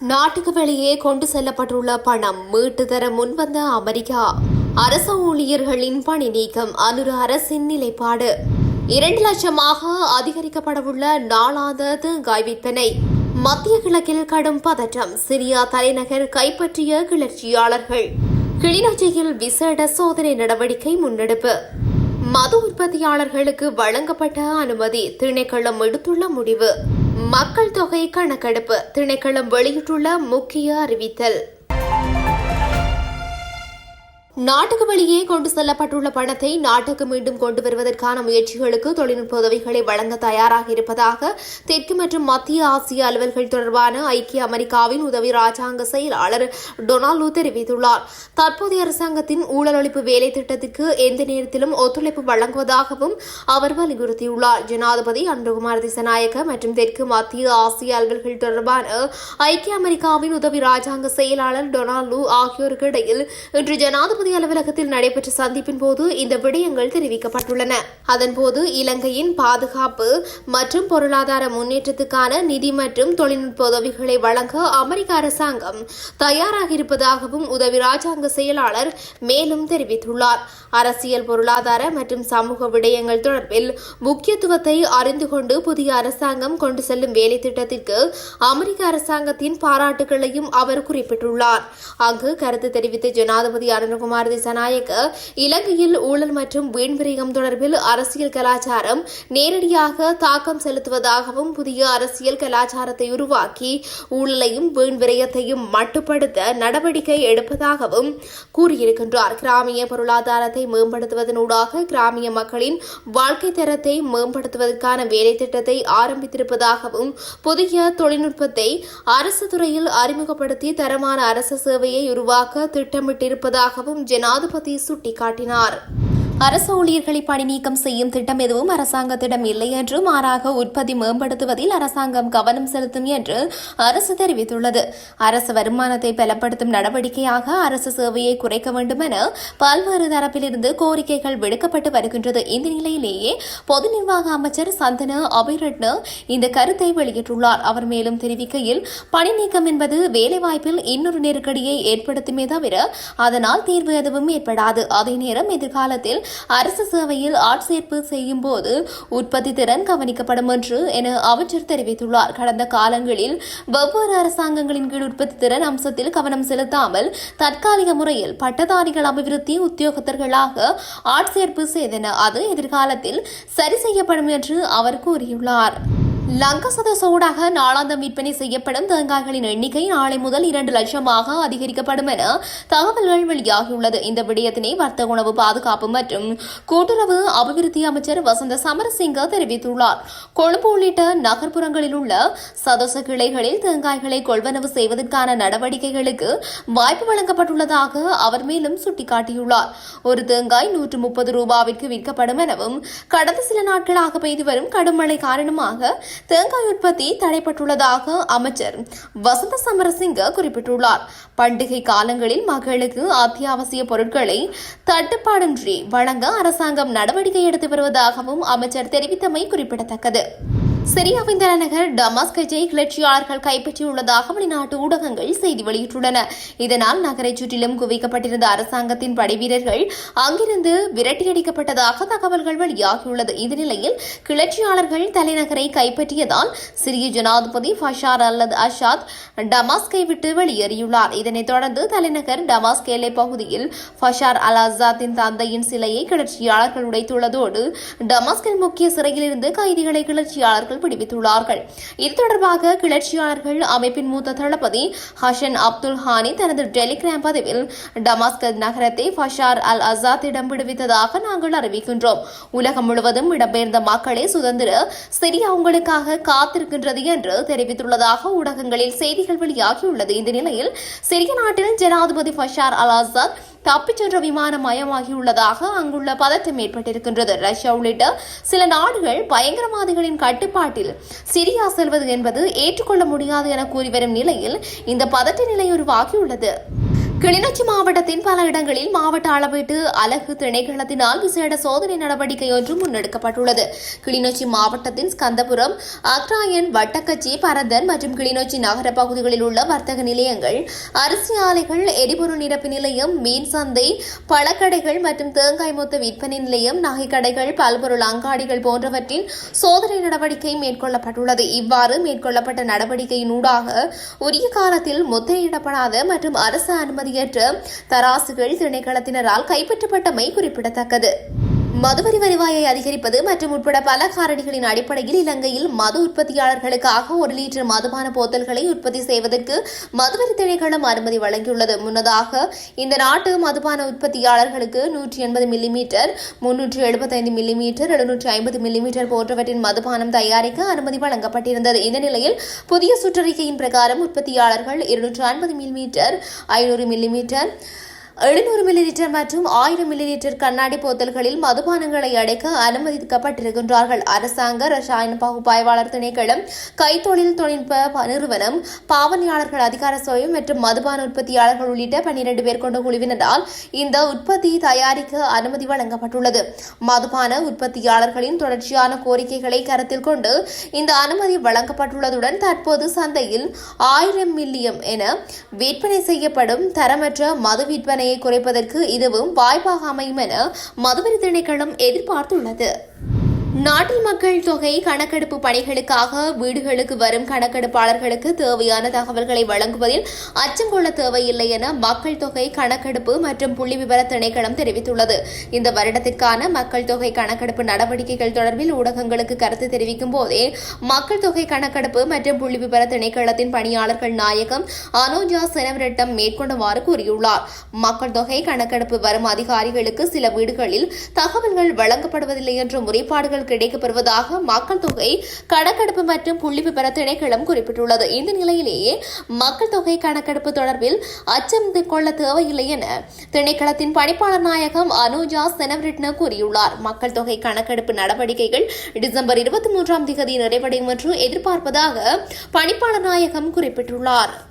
நாட்டுக்கு வெளியே கொண்டு செல்லப்பட்டுள்ள பணம் மீட்டு தர முன்வந்த அமெரிக்கா. அரச ஊழியர்களின் பணி நீக்கம் அனுர அரசின் நிலைப்பாடு. இரண்டு லட்சமாக அதிகரிக்கப்படவுள்ள நாளாந்த தேங்காய் விற்பனை மத்திய கிழக்கில் கடும் பதற்றம். சிரியா தலைநகர் கைப்பற்றிய கிளர்ச்சியாளர்கள். கிளிநொச்சியில் விசேட சோதனை நடவடிக்கை முன்னெடுப்பு. மது உற்பத்தியாளர்களுக்கு வழங்கப்பட்ட அனுமதி திணைக்களம் எடுத்துள்ள முடிவு. மக்கள் தொகை கணக்கெடுப்பு திணைக்களம் வெளியிட்டுள்ள முக்கிய அறிவித்தல். நாட்டுக்கு வெளியே கொண்டு செல்லப்பட்டுள்ள பணத்தை நாட்டுக்கு மீண்டும் கொண்டு வருவதற்கான முயற்சிகளுக்கு தொழில்நுட்ப உதவிகளை வழங்க தயாராக இருப்பதாக தெற்கு மற்றும் மத்திய ஆசிய அலுவல்கள் தொடர்பான ஐக்கிய அமெரிக்காவின் உதவி ராஜாங்க செயலாளர் டொனால்டு தெரிவித்துள்ளார். தற்போதைய அரசாங்கத்தின் ஊழல் ஒழிப்பு வேலை திட்டத்திற்கு எந்த நேரத்திலும் ஒத்துழைப்பு வழங்குவதாகவும் அவர் வலியுறுத்தியுள்ளார். ஜனாதிபதி அன்புகுமார் திசநாயக்க மற்றும் தெற்கு மத்திய ஆசிய அலுவல்கள் தொடர்பான ஐக்கிய அமெரிக்காவின் உதவி ராஜாங்க செயலாளர் டொனால்டு ஆகியோருக்கு இடையில் இன்று ஜனாதிபதி அலுவலகத்தில் நடைபெற்ற சந்திப்பின் போது இந்த விடயங்கள் தெரிவிக்கப்பட்டுள்ளன. அதன்போது இலங்கையின் பாதுகாப்பு மற்றும் பொருளாதார முன்னேற்றத்துக்கான நிதி மற்றும் தொழில்நுட்ப உதவிகளை வழங்க அமெரிக்க அரசாங்கம் தயாராக இருப்பதாகவும் உதவி ராஜாங்க செயலாளர் மேலும் தெரிவித்துள்ளார். அரசியல் பொருளாதார மற்றும் சமூக விடயங்கள் தொடர்பில் முக்கியத்துவத்தை அறிந்து கொண்டு புதிய அரசாங்கம் கொண்டு செல்லும் வேலை திட்டத்திற்கு அமெரிக்க அரசாங்கத்தின் பாராட்டுகளையும் அவர் குறிப்பிட்டுள்ளார். அங்கு கருத்து தெரிவித்த ஜனாதிபதி அருண்குமார் திசநாயக்க இலங்கையில் ஊழல் மற்றும் வீண்விரயம் தொடர்பில் அரசியல் கலாச்சாரம் நேரடியாக தாக்கம் செலுத்துவதாகவும் புதிய அரசியல் கலாச்சாரத்தை உருவாக்கி ஊழலையும் வீண்விரயத்தையும் மட்டுப்படுத்த நடவடிக்கை எடுப்பதாகவும் கூறியிருக்கின்றார். கிராமிய பொருளாதாரத்தை மேம்படுத்துவதனூடாக கிராமிய மக்களின் வாழ்க்கை தரத்தை மேம்படுத்துவதற்கான வேலை திட்டத்தை ஆரம்பித்திருப்பதாகவும் புதிய தொழில்நுட்பத்தை அரசு துறையில் அறிமுகப்படுத்தி தரமான அரசு சேவையை உருவாக்க திட்டமிட்டிருப்பதாகவும் ஜனாதிபதி சுட்டிக்காட்டினார். அரசு ஊழியர்களை பணி நீக்கம் செய்யும் திட்டம் எதுவும் அரசாங்கத்திடம் இல்லை என்று மாறாக உற்பத்தி மேம்படுத்துவதில் அரசாங்கம் கவனம் செலுத்தும் என்று அரசு தெரிவித்துள்ளது. அரசு வருமானத்தை பலப்படுத்தும் நடவடிக்கையாக அரசு சேவையை குறைக்க வேண்டும் என பல்வேறு தரப்பிலிருந்து கோரிக்கைகள் விடுக்கப்பட்டு வருகின்றது. இந்த நிலையிலேயே பொது நிர்வாக அமைச்சர் சந்தன அபிரட்ன இந்த கருத்தை வெளியிட்டுள்ளார். அவர் மேலும் தெரிவிக்கையில் பணி நீக்கம் என்பது வேலைவாய்ப்பில் இன்னொரு நெருக்கடியை ஏற்படுத்துமே தவிர அதனால் தீர்வு எதுவும் ஏற்படாது. அதே நேரம் எதிர்காலத்தில் அரசு சேவையில் ஆட்சேர்ப்பு செய்யும் போது உற்பத்தி திறன் கவனிக்கப்படும் என்று என அமைச்சர் தெரிவித்துள்ளார். கடந்த காலங்களில் வெவ்வேறு அரசாங்கங்களின் கீழ் உற்பத்தி திறன் அம்சத்தில் கவனம் செலுத்தாமல் தற்காலிக முறையில் பட்டதாரிகள் அபிவிருத்தி உத்தியோகத்தர்களாக ஆட்சேர்ப்பு செய்தன அது எதிர்காலத்தில் சரி செய்யப்படும் என்று அவர் கூறியுள்ளார். லங்கசத சூடாக நாளாந்தம் விற்பனை செய்யப்படும் தேங்காய்களின் எண்ணிக்கை நாளை முதல் இரண்டு லட்சமாக அதிகரிக்கப்படும் என தகவல்கள் வெளியாகியுள்ளது. இந்த விடயத்தினை வர்த்தக உணவு பாதுகாப்பு மற்றும் கூட்டுறவு அபிவிருத்தி அமைச்சர் வசந்த சமரசிங்க தெரிவித்துள்ளார். கொழும்பு உள்ளிட்ட நகர்ப்புறங்களில் உள்ள சதோச கிளைகளில் தேங்காய்களை கொள்வனவு செய்வதற்கான நடவடிக்கைகளுக்கு வாய்ப்பு வழங்கப்பட்டுள்ளதாக அவர் மேலும் சுட்டிக்காட்டியுள்ளார். ஒரு தேங்காய் நூற்று முப்பது ரூபாவிற்கு விற்கப்படும் எனவும் கடந்த சில நாட்களாக பெய்து வரும் கடும் மழை காரணமாக தேங்காய் உற்பத்தி தடைப்பட்டுள்ளதாக அமைச்சர் வசந்த சமரசிங்க குறிப்பிட்டுள்ளார். பண்டிகை காலங்களில் மக்களுக்கு அத்தியாவசிய பொருட்களை தட்டுப்பாடின்றி வழங்க அரசாங்கம் நடவடிக்கை எடுத்து வருவதாகவும் அமைச்சர் தெரிவித்தமை குறிப்பிடத்தக்கது. சிரியாவின் தலைநகர் டமாஸ்கஜை கிளர்ச்சியாளர்கள் கைப்பற்றியுள்ளதாக வெளிநாட்டு ஊடகங்கள் செய்தி வெளியிட்டுள்ளன. இதனால் நகரை சுற்றிலும் குவிக்கப்பட்டிருந்த அரசாங்கத்தின் படைவீரர்கள் அங்கிருந்து விரட்டியடிக்கப்பட்டதாக தகவல்கள் வெளியாகியுள்ளது. இந்த நிலையில் கிளர்ச்சியாளர்கள் தலைநகரை கைப்பற்றியதால் சிரிய ஜனாதிபதி ஃபஷார் அல்லது அஷாத் டமாஸ்கை விட்டு வெளியேறியுள்ளார். இதனைத் தொடர்ந்து தலைநகர் டமாஸ்க் எல்லை பகுதியில் ஃபஷார் அல் அசாத்தின் தந்தையின் சிலையை கிளர்ச்சியாளர்கள் உடைத்துள்ளதோடு டமாஸ்கில் முக்கிய சிறையில் இருந்து கைதிகளை கிளர்ச்சியாளர்கள் விடுவித்துள்ளார்கள் இது தொடர்பாக கிளர்ச்சியாளர்கள் அமைப்பின் மூத்த தளபதி ஹஷன் அப்துல் ஹானி தனது டெலிகிராம் பதிவில் டமாஸ்கத் நகரத்தை ஃபஷார் அல் அசாத்திடம் விடுவித்ததாக நாங்கள் அறிவிக்கின்றோம். உலகம் முழுவதும் இடம்பெயர்ந்த மக்களே சுதந்திர சிரியா உங்களுக்காக காத்திருக்கின்றது என்று தெரிவித்துள்ளதாக ஊடகங்களில் செய்திகள் வெளியாகியுள்ளது. இந்த நிலையில் சிரிய நாட்டில் ஜனாதிபதி ஃபஷார் அல் ஆசாத் தப்பிச் சென்ற விமானம் மயமாகியுள்ளதாக அங்குள்ள பதட்டம் ஏற்பட்டிருக்கின்றது. ரஷ்யா உள்ளிட்ட சில நாடுகள் பயங்கரவாதிகளின் கட்டுப்பாட்டில் சிரியா செல்வது என்பது ஏற்றுக்கொள்ள முடியாது என கூறி வரும் நிலையில் இந்த பதட்ட நிலை உருவாகியுள்ளது. கிளிநொச்சி மாவட்டத்தின் பல இடங்களில் மாவட்ட அளவீட்டு அலகு திணைக்களத்தினால் விசேட சோதனை நடவடிக்கை ஒன்று முன்னெடுக்கப்பட்டுள்ளது. கிளிநொச்சி மாவட்டத்தின் ஸ்கந்தபுரம் அக்ராயன் வட்டக்கச்சி பரந்தன் மற்றும் கிளிநொச்சி நகர பகுதிகளில் உள்ள வர்த்தக நிலையங்கள் அரிசி ஆலைகள் எரிபொருள் நிரப்பு நிலையம் மீன் சந்தை பழக்கடைகள் மற்றும் தேங்காய் மொத்த விற்பனை நிலையம் நகைக்கடைகள் பல்பொருள் அங்காடிகள் போன்றவற்றின் சோதனை நடவடிக்கை மேற்கொள்ளப்பட்டுள்ளது. இவ்வாறு மேற்கொள்ளப்பட்ட நடவடிக்கையினூடாக உரிய காலத்தில் முத்திரையிடப்படாத மற்றும் அரசு அனுமதி அனுமதியற்ற தராசுகள் திணைக்களத்தினரால் கைப்பற்றப்பட்டமை குறிப்பிடத்தக்கது. மதுவரி வருவாயை அதிகரிப்பது மற்றும் உட்பட பல காரணிகளின் அடிப்படையில் இலங்கையில் மது உற்பத்தியாளர்களுக்காக ஒரு லிட்டர் மதுபான போத்தல்களை உற்பத்தி செய்வதற்கு மதுவரி திணைக்களம் அனுமதி வழங்கியுள்ளது. முன்னதாக இந்த நாட்டு மதுபான உற்பத்தியாளர்களுக்கு நூற்றி எண்பது மில்லிமீட்டர் முன்னூற்றி எழுபத்தைந்து மில்லிமீட்டர் எழுநூற்றி ஐம்பது மில்லிமீட்டர் போன்றவற்றின் மதுபானம் தயாரிக்க அனுமதி வழங்கப்பட்டிருந்தது. இந்த நிலையில் புதிய சுற்றறிக்கையின் பிரகாரம் உற்பத்தியாளர்கள் இருநூற்று ஐம்பது மில்லிமீட்டர் ஐநூறு மில்லிமீட்டர் எழுநூறு மில்லி லிட்டர் மற்றும் ஆயிரம் மில்லி லிட்டர் கண்ணாடி போத்தல்களில் மதுபானங்களை அடைக்க அனுமதிக்கப்பட்டிருக்கின்றார்கள். அரசாங்க ரசாயன பகுப்பாய்வாளர் திணைக்களம் கைத்தொழில் தொழில்நுட்ப நிறுவனம் பாவனையாளர்கள் அதிகார சபை மற்றும் மதுபான உற்பத்தியாளர்கள் உள்ளிட்ட பன்னிரண்டு பேர் கொண்ட குழுவினரால் இந்த உற்பத்தி தயாரிக்க அனுமதி வழங்கப்பட்டுள்ளது. மதுபான உற்பத்தியாளர்களின் தொடர்ச்சியான கோரிக்கைகளை கருத்தில் கொண்டு இந்த அனுமதி வழங்கப்பட்டுள்ளதுடன் தற்போது சந்தையில் ஆயிரம் மில்லியம் என விற்பனை செய்யப்படும் தரமற்ற மது விற்பனை விற்பனையை குறைப்பதற்கு இதுவும் வாய்ப்பாக அமையும் என மதுவரி திணைக்களம் எதிர்பார்த்துள்ளது. நாட்டில் மக்கள் தொகை கணக்கெடுப்பு பணிகளுக்காக வீடுகளுக்கு வரும் கணக்கெடுப்பாளர்களுக்கு தேவையான தகவல்களை வழங்குவதில் அச்சம் கொள்ள தேவையில்லை என மக்கள் தொகை கணக்கெடுப்பு மற்றும் புள்ளி விவர திணைக்களம் தெரிவித்துள்ளது. இந்த வருடத்திற்கான மக்கள் தொகை கணக்கெடுப்பு நடவடிக்கைகள் தொடர்பில் ஊடகங்களுக்கு கருத்து தெரிவிக்கும் போதே மக்கள் தொகை கணக்கெடுப்பு மற்றும் புள்ளி விவர திணைக்களத்தின் பணியாளர்கள் நாயகம் அனோஜா செனவரிடம் மேற்கொண்டவாறு கூறியுள்ளார். மக்கள் தொகை கணக்கெடுப்பு வரும் அதிகாரிகளுக்கு சில வீடுகளில் தகவல்கள் வழங்கப்படுவதில்லை என்ற முறைப்பாடுகள் கிடைக்கப்பெறுவதாக மக்கள் தொகை கணக்கெடுப்பு மற்றும் புள்ளி விவர திணைக்களம் குறிப்பிட்டுள்ளது. இந்த நிலையிலேயே மக்கள் தொகை கணக்கெடுப்பு தொடர்பில் அச்சம் கொள்ள தேவையில்லை என திணைக்களத்தின் பணிப்பாளர் நாயகம் அனுஜா செனவரிட்ன கூறியுள்ளார். மக்கள் தொகை கணக்கெடுப்பு நடவடிக்கைகள் டிசம்பர் இருபத்தி மூன்றாம் தேதி நிறைவடையும் என்று எதிர்பார்ப்பதாக பணிப்பாளர் நாயகம் குறிப்பிட்டுள்ளார்.